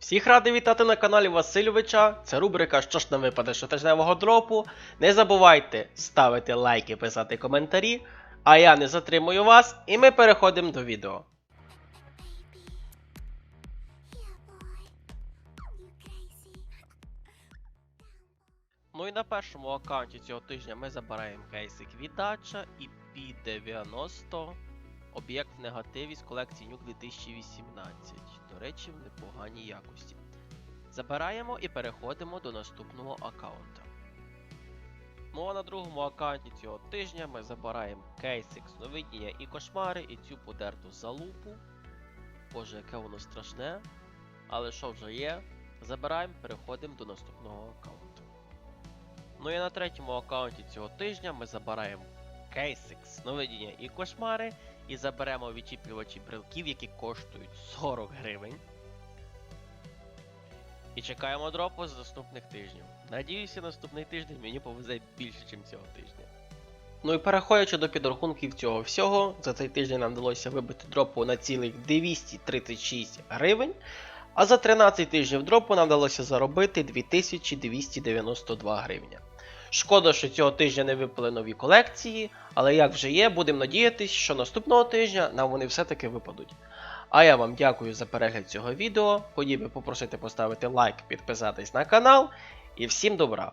Всіх радий вітати на каналі Васильовича. Це рубрика Що ж нам випаде щотижневого дропу. Не забувайте ставити лайки, писати коментарі. А я не затримую вас, і ми переходимо до відео. Ну і на першому аккаунті цього тижня ми забираємо кейсик віддача і P90 об'єкт в негативі з колекції Nuke 2018. До речі, в непоганій якості. Забираємо і переходимо до наступного аккаунта. Ну а на другому аккаунті цього тижня ми забираємо кейсик сновидіння і кошмари і цю подерту залупу. Боже, яке воно страшне. Але що вже є? Забираємо, переходимо до наступного аккаунту. Ну і на третьому аккаунті цього тижня ми забираємо кейсик сновидіння і кошмари і заберемо відчіплювачі брелків, які коштують 40 гривень. І чекаємо дропу з наступних тижнів. Надіюся, наступний тиждень мені повезе більше, ніж цього тижня. Ну і переходячи до підрахунків цього всього, за цей тиждень нам вдалося вибити дропу на цілих 236 гривень. А за 13 тижнів дропу нам вдалося заробити 2292 гривня. Шкода, що цього тижня не випали нові колекції, але як вже є, будемо надіятись, що наступного тижня нам вони все-таки випадуть. А я вам дякую за перегляд цього відео. Хотів би попросити поставити лайк, підписатись на канал і всім добра!